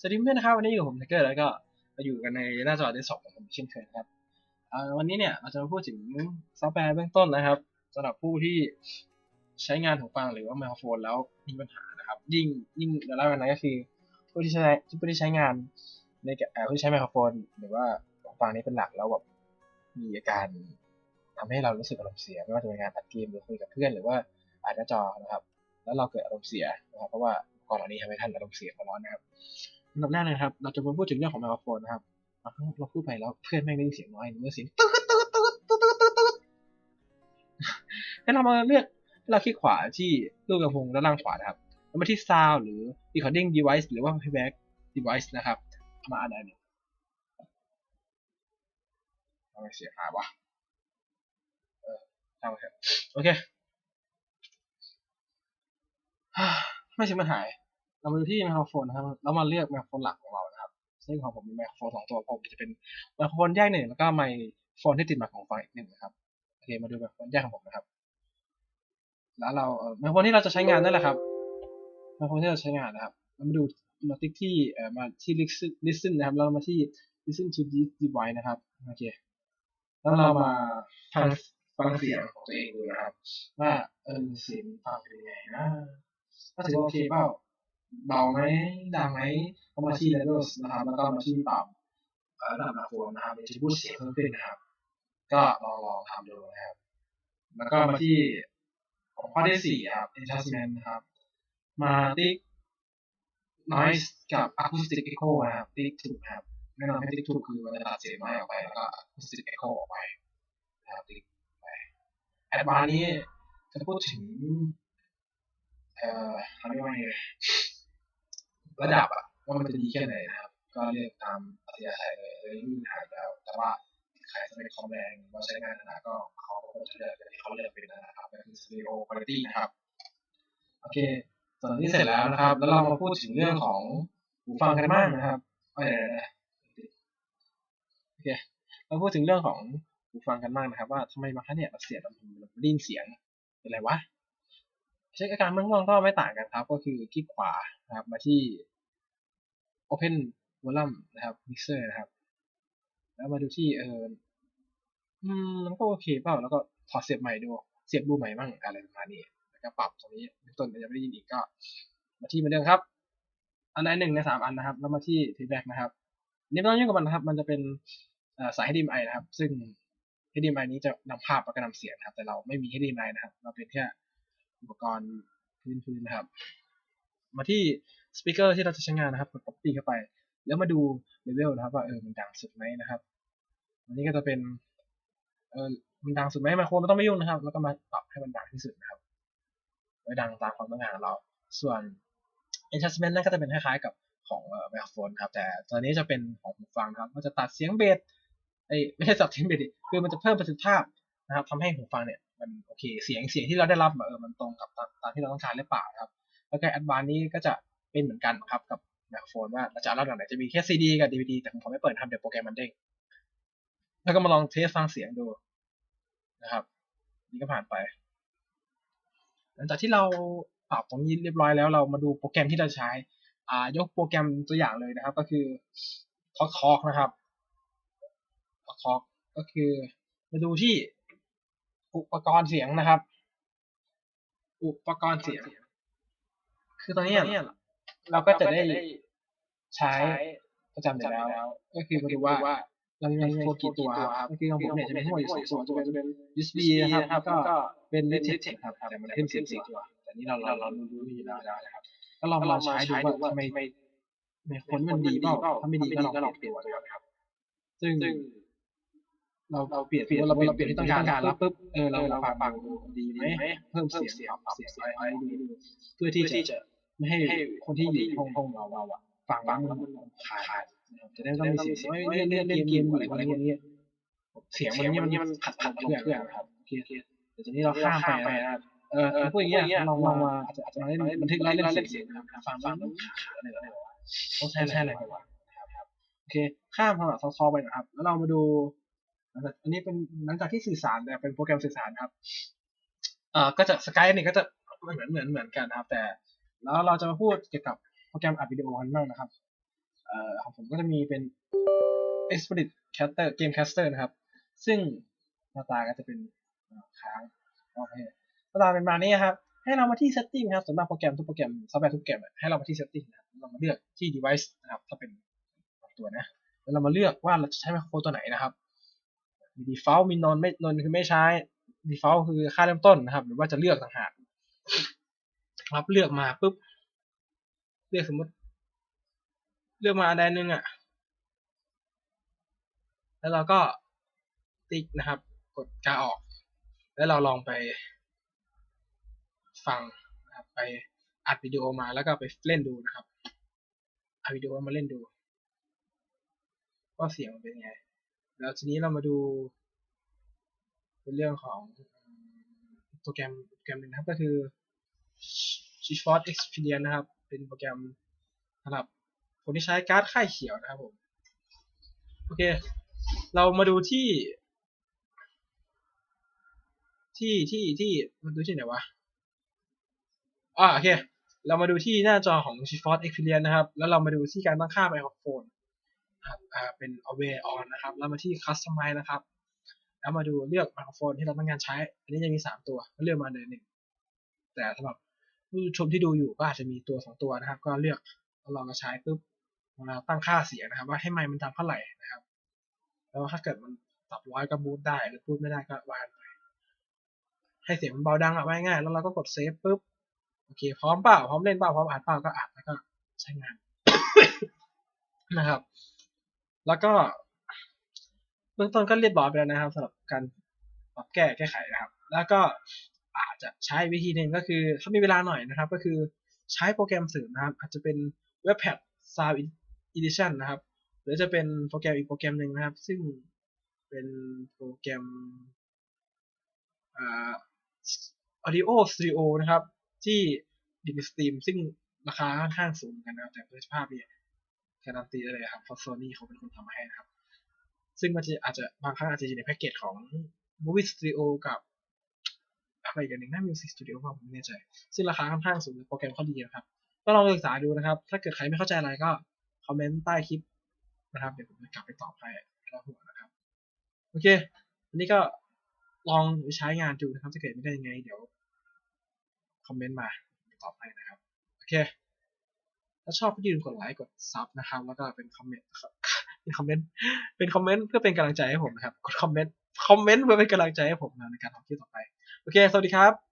สวัสดีเพื่อนๆนะครับวันนี้อยู่กับผมไทเกอร์แล้วก็มาอยู่กันในหน้าจอเดสก์ท็อปของผมเช่นเคยนะครับวันนี้เนี่ยเราจะมาพูดถึงซอฟต์แวร์เบื้องต้นนะครับสำหรับผู้ที่ใช้งานหูฟังหรือว่าไมโครโฟนแล้วมีปัญหานะครับยิ่งยิ่งเดี๋ยวเล่ากันนะก็คือผู้ที่ใช้ผู้ที่ใช้งานในเอ่อผู้ที่ใช้ไมโครโฟน หรือว่าหูฟังนี้เป็นหลักแล้วแบบมีอาการทำให้เรารู้สึกอารมณ์เสียไม่ว่าจะเป็นงานอัดเกมหรือคุยกับเพื่อนหรือว่าอ่านหน้าจอนะครับ แล้วเราเกิดอารมณ์เสียนะครับเพราะว่าก่อนหน้านี้ทำให้ท่านอารมณ์เสียร้อนนะครับ อันดับแรกนะครับ เราจะมาพูดถึงเรื่องของไมโครโฟนนะครับเราเราพูดไปแล้วเพื่อนแม่งได้ยินเสียงน้อยหรือว่าเสียงตืดตืดตืดตืดตืดตืดตืดให้เรามาเลือกให้เราคลิกขวาที่ลูกกระพงด้านล่างขวานะครับแล้วมาที่ sound หรือ recording device หรือว่า playback device นะครับเอามาอันใดหนทำไมเสียงหายวะเออช่างมันเถอะโอเคไม่ใช่มันหาย เรามาดูที่ไมโครโฟนนะครับ แล้วมาเลือกไมโครโฟนหลักของเรานะครับ ซึ่งของผมมีไมโครโฟนสองตัวผมจะเป็นไมโครโฟนแยกหนึ่งแล้วก็ไมโครโฟนที่ติดมาของฟังอีกหนึ่งนะครับ โอเค มาดูไมโครโฟนแยกของผมนะครับ แล้วเราเอ่อไมโครโฟนที่เราจะใช้งานนั่นแหละครับ ไมโครโฟนที่เราใช้งานนะครับ เรามาดูมาติ๊กที่เอ่อมาที่ listen listen นะครับ เรามาที่ listen to this device นะครับ โอเค แล้วเรามาฟังฟังเสียงของตัวเองดูนะครับ ว่าเออเสียงฟังเป็นยังไงนะถ้าถือว่าโอเคเปล่า เบาไหมดังไหมก็มาที่ levels นะครับ แล้วก็มาที่ปรับเอ่อระดับไมโครโฟนนะครับจะพูดเสียงเพิ่มขึ้นนะครับ ก็ลองลองทำดูนะครับ แล้วก็มาที่ข้อที่สี่ครับ adjustment นะครับ มาติ๊ก noise กับ acoustic echo นะครับ ติ๊กถูกนะครับแน่นอนให้ติ๊กถูกคือมันจะตัดเสียงน้อยออกไป แล้วก็ acoustic echo ออกไปนะครับติ๊กไปแอดวานนี้จะพูดถึง เอ่อเขาเรียกว่าไง ระดับอะว่ามันจะดีแค่ไหนนะครับ ก็เรียกตามอัธยาศัยเลยเลยไม่มีปัญหาแล้ว แต่ว่าใครจะเป็นคอมแรงหรือว่าใช้งานขนาดก็เขาคงจะเลือกอย่างที่เขาเลือกเป็นนะครับก็คือ stereo quality นะครับโอเคส่วนนี้เสร็จแล้วนะครับ แล้วเรามาพูดถึงเรื่องของหูฟังกันบ้างนะครับโอเคเราพูดถึงเรื่องของหูฟังกันบ้างนะครับ ว่าทำไมบางครั้งเนี่ยเราเสียงเราเราได้ยินเสียงเป็นไรวะเช็คอาการเบื้องต้นก็ไม่ต่างกันครับ ก็คือคลิกขวานะครับ มาที่ Open Volume นะครับ Mixer นะครับ แล้วมาดูที่เอออืมมันก็โอเคเปล่า แล้วก็ถอดเสียบใหม่ดู เสียบดูใหม่บ้างอะไรประมาณนี้ แล้วก็ปรับตรงนี้เบื้องต้นยังไม่ได้ยินอีกก็ มาที่เหมือนเดิมครับ อันไหนหนึ่งในสามอันนะครับ แล้วมาที่ Playback นะครับนี่ไม่ต้องยุ่งกับมันนะครับ มันจะเป็นสาย HDMI นะครับ ซึ่ง HDMI นี้จะนำภาพแล้วก็นำเสียงนะครับ แต่เราไม่มี HDMI นะครับ เราเป็นแค่อุปกรณ์พื้นๆนะครับ มาที่ สปีกเกอร์ที่เราจะใช้งานนะครับกด copy เข้าไป แล้วมาดูเลเวลนะครับว่าเออมันดังสุดไหมนะครับอันนี้ก็จะเป็นเออมันดังสุดไหมไมโครไม่ต้องไม่ยุ่งนะครับ แล้วก็มาปรับให้มันดังที่สุดนะครับไว้ดังตามความต้องการของเรา ส่วน adjustment นั่นก็จะเป็นคล้ายๆกับของเอ่อไมโครโฟนครับ แต่ตอนนี้จะเป็นของหูฟังครับ มันจะตัดเสียงเบสเอ้ไม่ใช่ตัดเสียงเบสดิคือมันจะเพิ่มประสิทธิภาพนะครับทำให้หูฟังเนี่ยมันโอเคเสียงเสียงที่เราได้รับเออมันตรงกับตามที่เราต้องการหรือเปล่านะครับ แล้วก็แอดวานนี้ก็จะ เป็นเหมือนกันครับกับไมคโฟนว่าเราจะเอาระดับไหนจะมีแค่ซีดีกับดีวีดีแต่ผมขอไม่เปิดทำเดี๋ยวโปรแกรมมันเด้งแล้วก็มาลองเทสฟังเสียงดูนะครับ นี่ก็ผ่านไป หลังจากที่เราปรับตรงนี้เรียบร้อยแล้วเรามาดูโปรแกรมที่เราใช้ อ่ายกโปรแกรมตัวอย่างเลยนะครับ ก็คือ Talk Talk นะครับ Talk Talk ก็คือมาดูที่อุปกรณ์เสียงนะครับ อุปกรณ์เสียง คือตอนนี้ เราก็จะได้ใช้ประจำอยู่แล้ว ก็คือมาดูว่าเรามีไมโครกี่ตัวครับก็คือของผมเนี่ยจะมีทั้งหมดอยู่สองตัวจะเป็น USB นะครับแล้วก็เป็น Lightning นะครับแต่มันขึ้นเสียงสี่ตัวแต่นี่เราเราเรารู้อยู่แล้วนะครับก็ลองลองใช้ดูว่าทำไมไมโครนี่มันดีเปล่าถ้าไม่ดีก็ลองเปลี่ยนตัวนะครับ ซึ่งเราเราเปลี่ยนเราเปลี่ยนเปลี่ยนที่ต้องการแล้วปุ๊บเออเราเราฟังฟังดีไหมเพิ่มเสียงปรับเสียงอะไรดูดูเพื่อที่จะ ไม่ให้คนที่อยู่ห้องห้องเราเราอะฟังฟังแล้วมันขาดจะได้ไม่ต้องมีเสียงเล่นเล่นเล่นเกมอะไรอะไรอย่างเงี้ยเสียงมันเนี่ยมันขัดขัดเพื่อนครับโอเคแต่ทีนี้เราข้ามไปนะครับเออพูดอย่างเงี้ยลองลองมาอาจจะอาจจะมาเล่นบันทึกไล่เล่นเสียงฟังฟังแล้วขาดอะไรอะไรต้องใช้ใช้อะไรไปวะโอเค ข้ามสำหรับซอฟไปนะครับ แล้วเรามาดูอันนี้เป็นหลังจากที่สื่อสารแต่เป็นโปรแกรมสื่อสารครับ เอ่อก็จะสกายนี่ก็จะเหมือนเหมือนเหมือนกันนะครับ แต่ แล้วเราจะมาพูดเกี่ยวกับโปรแกรมอัดวิดีโอกันบ้างนะครับออของผมก็จะมีเป็น Expedit Caster Game Caster นะครับ ซึ่งหน้าตาก็จะเป็นค้างโอเคหน้าตาเป็นมาณนี้ครับ ให้เรามาที่ setting ครับสำหรับโปรแกรมทุกโปรแกรมซอฟต์แวร์ทุกโปรแกรมให้เรามาที่ setting นะครับเรามาเลือกที่ device นะครับ ถ้าเป็นตัวนะ แล้วเรามาเลือกว่าเราจะใช้ไมโครโฟนตัวไหนนะครับ มี default มี non ไม่ non คือไม่ใช้ default คือค่าเริ่มต้นนะครับ หรือว่าจะเลือกต่างหาก ครับเลือกมาปุ๊บ เลือกสมมติ เลือกมาอันใดหนึ่งอะ แล้วเราก็ติ๊กนะครับ กดกาออก แล้วเราลองไปฟังนะครับไปอัดวิดีโอมาแล้วก็ไปเล่นดูนะครับอัดวิดีโอมาเล่นดูว่าเสียงมันเป็นไง แล้วทีนี้เรามาดูเป็นเรื่องของโปรแกรมโปรแกรมหนึงนะครับก็คือ GeForce Experience นะครับ เป็นโปรแกรมสำหรับคนที่ใช้การ์ดค่ายเขียวนะครับผม โอเค เรามาดูที่ ที่ที่ที่มาดูที่ไหนวะอ่าโอเค เรามาดูที่หน้าจอของ GeForce Experience นะครับ แล้วเรามาดูที่การตั้งค่าไมโครโฟนนะครับอ่าเป็น Aware On นะครับ แล้วมาที่ Customize นะครับ แล้วมาดูเลือกไมโครโฟนที่เราต้องการใช้ อันนี้จะมีสามตัว เลือกมาเลยหนึ่ง แต่สำหรับ ผู้ชมที่ดูอยู่ก็อาจจะมีตัวสองตัวนะครับ ก็เลือกลองมาใช้ปุ๊บมาตั้งค่าเสียงนะครับ ว่าให้ไมค์มันดังเท่าไหร่นะครับ แล้วถ้าเกิดมันปรับร้อยก็บูตได้หรือพูดไม่ได้ก็วางไป ให้เสียงมันเบาดังอะว่าง่ายแล้วเราก็กดเซฟปุ๊บโอเค พร้อมเปล่าพร้อมเล่นเปล่าพร้อมอ่านเปล่าก็อ่านแล้วก็ใช้งานนะครับ แล้วก็เบื้องต้นก็เรียบร้อยไปแล้วนะครับสำหรับการปรับแก้แก้ไขนะครับ แล้วก็ อาจจะใช้วิธีหนึ่งก็คือถ้ามีเวลาหน่อยนะครับ ก็คือใช้โปรแกรมเสริมนะครับ อาจจะเป็น Webpad Sound Edition นะครับ หรือจะเป็นโปรแกรมอีกโปรแกรมหนึ่งนะครับ ซึ่งเป็นโปรแกรมอ่า Audio Studio นะครับ ที่ดิบสตรีมซึ่งราคาค่อนข้างสูงกันนะครับ แต่คุณภาพเนี่ยการันตีได้เลยครับเพราะ Sony เขาเป็นคนทำมาให้นะครับ ซึ่งมันจะอาจจะบางครั้งอาจจะอยู่ในแพ็กเกจของ Movie Studio กับ อะไรอีกันหนึ่งน่า Music Studio เปล่าผมไม่แน่ใจ ซึ่งราคาค่อนข้างสูงโปรแกรมเขาดีนะครับ ก็ลองศึกษาดูนะครับ ถ้าเกิดใครไม่เข้าใจอะไรก็คอมเมนต์ใต้คลิปนะครับ เดี๋ยวผมจะกลับไปตอบให้แล้วหัวนะครับ โอเค อันนี้ก็ลองใช้งานดูนะครับถ้าเกิดไม่ได้ยังไง เดี๋ยวคอมเมนต์มาตอบให้นะครับ โอเค ถ้าชอบก็อย่าลืมกดไลค์ กดซับนะครับ แล้วก็เป็นคอมเมนต์เป็นคอมเมนต์ เป็นคอมเมนต์เพื่อเป็นกำลังใจให้ผมนะครับ กดคอมเมนต์ คอมเมนต์เพื่อเป็นกำลังใจให้ผมนะในการทำคลิปต่อไป โอเค สวัสดีครับ